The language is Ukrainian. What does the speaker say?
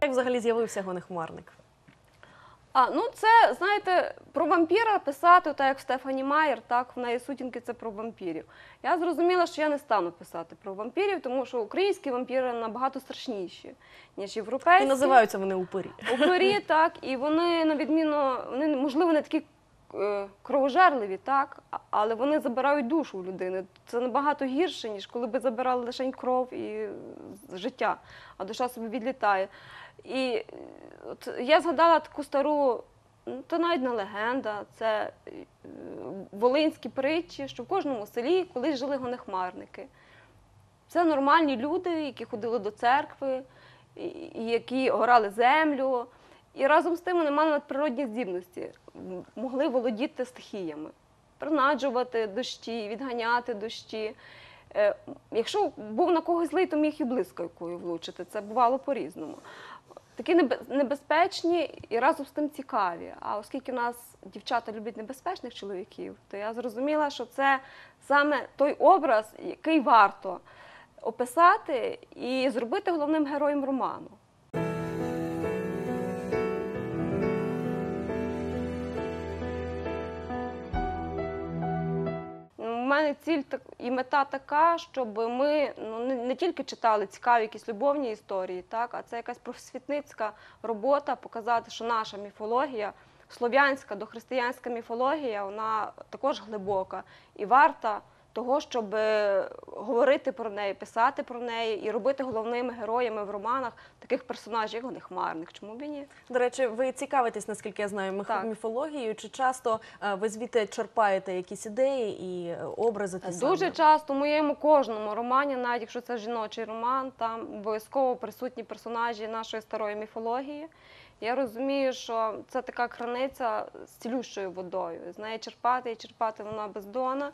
як взагалі з'явився гонехмарник? А ну це знаєте, про вампіра писати, так як Стефані Майер, так в неї сутінки це про вампірів. Я зрозуміла, що я не стану писати про вампірів, тому що українські вампіри набагато страшніші, ніж європейські. І називаються вони упирі. Упирі, так, і вони на відміну, вони можливо не такі кровожерливі, так, але вони забирають душу у людини. Це набагато гірше, ніж коли би забирали лише кров і е, життя, а душа собі відлітає. І е, от я згадала таку стару, ну, то навіть не легенда, це е, волинські притчі, що в кожному селі колись жили гонехмарники. Це нормальні люди, які ходили до церкви, які орали землю. І разом з тим вони мали надприродні здібності, могли володіти стихіями, принаджувати дощі, відганяти дощі. Е, Якщо був на когось злий, то міг і блискавкою влучити. Це бувало по-різному. Такі небе- небезпечні і разом з тим цікаві. А оскільки в нас дівчата люблять небезпечних чоловіків, то я зрозуміла, що це саме той образ, який варто описати і зробити головним героєм роману. Мене ціль і мета така, щоб ми ну, не тільки читали цікаві якісь любовні історії, так, а це якась просвітницька робота, показати, що наша міфологія, слов'янська дохристиянська міфологія, вона також глибока. І варта того, щоб е, говорити про неї, писати про неї і робити головними героями в романах таких персонажів, як Гонехмарник. Чому б і ні? До речі, ви цікавитесь, наскільки я знаю, міф- міфологією. Чи часто е, ви звідти черпаєте якісь ідеї і е, образи? ті Дуже часто в моєму кожному романі, навіть якщо це жіночий роман, там обов'язково присутні персонажі нашої старої міфології. Я розумію, що це така краниця з цілющою водою. З неї черпати і черпати вона бездонна.